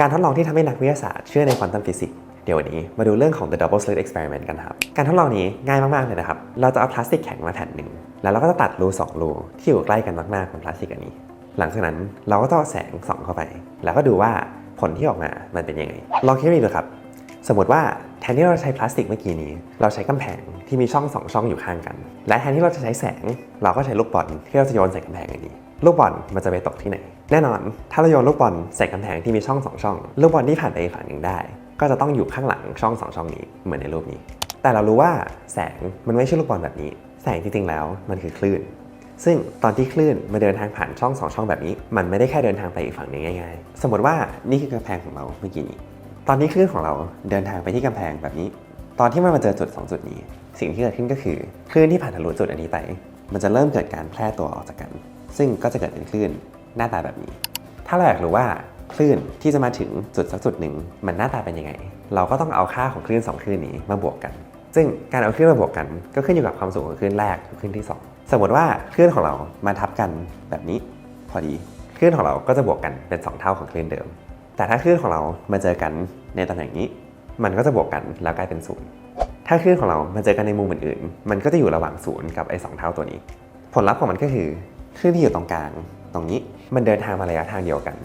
การทดลองที่ทำให้นักวิทยาศาสตร์เชื่อในควอนตัมฟิสิกส์เดี๋ยววันนี้มาดูเรื่องของ the double slit experiment กันครับ การทดลองนี้ง่ายมาก ๆ เลยนะครับ เราจะเอาพลาสติกแข็งมาแผ่นหนึ่ง แล้วเราก็จะตัดรูสองรูที่อยู่ใกล้กันมากๆบนพลาสติกอันนี้ หลังจากนั้นเราก็ต้องเอาแสงส่องเข้าไป แล้วก็ดูว่าผลที่ออกมา มันเป็นยังไง ลองคิดดูครับ สมมติว่าแทนที่เราจะใช้พลาสติกเมื่อกี้นี้ เราใช้กำแพงที่มีช่องสองช่องอยู่ข้างกัน และแทนที่เราจะใช้แสง เราก็ใช้ลูกบอลที่เราจะโยนใส่กำแพงอันนี้ ลูกบอลมันจะไปตกที่ไหน แน่นอน ถ้าเราโยนลูกบอลใส่กำแพงที่มีช่องสองช่อง ลูกบอลที่ผ่านไปอีกฝั่งหนึ่งได้ ก็จะต้องอยู่ข้างหลังช่องสองช่องนี้เหมือนในรูปนี้ แต่เรารู้ว่าแสงมันไม่ใช่ลูกบอลแบบนี้ แสงจริงๆแล้วมันคือคลื่น ซึ่งตอนที่คลื่นมาเดินทางผ่านช่องสองช่องแบบนี้ มันไม่ได้แค่เดินทางไปอีกฝั่งหนึงง่าย ๆ สมมติว่านี่คือกำแพงของเราเมื่อกี้นี้ ตอนที่คลื่นของเราเดินทางไปที่กำแพงแบบนี้ ตอนที่มันมาเจอจุด 2 จุดนี้ สิ่งที่เกิดขึ้นก็คือคลื่นที่ผ่านทะลุจุดอันนี้ไป มันจะเริ่มเกิดการแพร่ตัวออกจากกัน ซึ่งก็จะเกิดเป็นคลื่นหน้าตาแบบนี้ ถ้าเราอยากรู้ว่าคลื่นที่จะมาถึงจุดสักจุดหนึ่งมันหน้าตาเป็นยังไง เราก็ต้องเอาค่าของคลื่นสองคลื่นนี้มาบวกกัน ซึ่งการเอาคลื่นมาบวกกันก็ขึ้นอยู่กับความสูงของคลื่นแรกกับคลื่นที่สองสมมติว่าคลื่นของเรามาทับกันแบบนี้พอดีคลื่นของเราก็จะบวกกันเป็นสองเท่าของคลื่นเดิม แต่ถ้าคลื่นของเรามาเจอกันในตำแหน่งนี้ มันก็จะบวกกันแล้วกลายเป็นศูนย์ถ้าคลื่นของเรามาเจอกันในมุมอื่นๆ มันก็จะอยู่ระหว่างศูนย์กับไอ้สองเท่าตัวนี้ ผลลัพธ์ของมันก็คือ คลื่นที่อยู่ตรงกลางตรงนี้มันเดินทางมาระยะทางเดียวกัน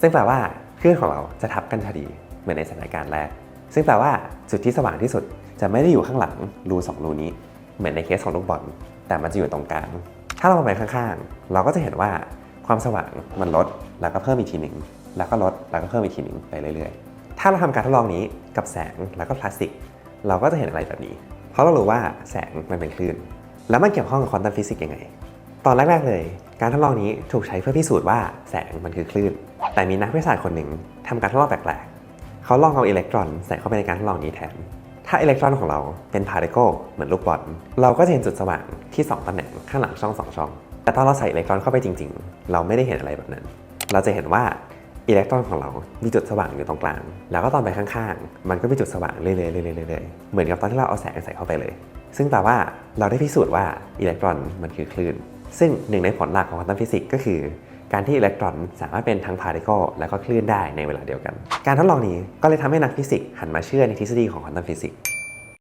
ซึ่งแปลว่าคลื่นของเราจะทับกันพอดีเหมือนในสถานการณ์แรก ซึ่งแปลว่าจุดที่สว่างที่สุดจะไม่ได้อยู่ข้างหลังรูสองรูนี้ เหมือนในเคสของลูกบอลแต่มันจะอยู่ตรงกลาง ถ้าเรามองไปข้างๆ เราก็จะเห็นว่าความสว่างมันลดแล้วก็เพิ่มอีกทีหนึ่งแล้วก็ลดแล้วก็เพิ่มอีกทีหนึ่งไปเรื่อยๆ ถ้าเราทำการทดลองนี้กับแสงแล้วก็พลาสติก เราก็จะเห็นอะไรแบบนี้ เพราะเรารู้ว่าแสงมันเป็นคลื่น แล้วมันเกี่ยวข้องกับควอนตัมฟิสิกส์ยังไง ตอนแรกๆเลย การทดลองนี้ถูกใช้เพื่อพิสูจน์ว่าแสงมันคือคลื่น แต่มีนักวิทยาศาสตร์คนหนึ่งทำการทดลองแปลกๆ เขาลองเอาอิเล็กตรอนใส่เข้าไปในการทดลองนี้แทน ถ้าอิเล็กตรอนของเราเป็นพาร์ติเคิลเหมือนลูกบอล เราก็จะเห็นจุดสว่างที่ 2ตำแหน่งข้างหลังช่อง 2 ช่อง แต่ตอนเราใส่อิเล็กตรอนเข้าไปจริง ๆ เราไม่ได้เห็นอะไรแบบนั้น เราจะเห็นว่าอิเล็กตรอนของเรา มีจุดสว่างอยู่ตรงกลาง แล้วก็ตอนไปข้างๆ มันก็มีจุดสว่างเรื่อยๆเรื่อยๆเรื่อยๆเหมือนกับตอนที่เราเอาแสงใส่เข้าไปเลย ซึ่งแปลว่าเราได้พิสูจน์ว่าอิเล็กตรอนมันคือคลื่น ซึ่งหนึ่งในผลหลักของควอนตัมฟิสิกส์ก็คือการที่อิเล็กตรอนสามารถเป็นทั้งพาร์ติเคิลและก็คลื่นได้ในเวลาเดียวกัน การทดลองนี้ก็เลยทำให้นักฟิสิกส์หันมาเชื่อในทฤษฎีของควอนตัมฟิสิกส์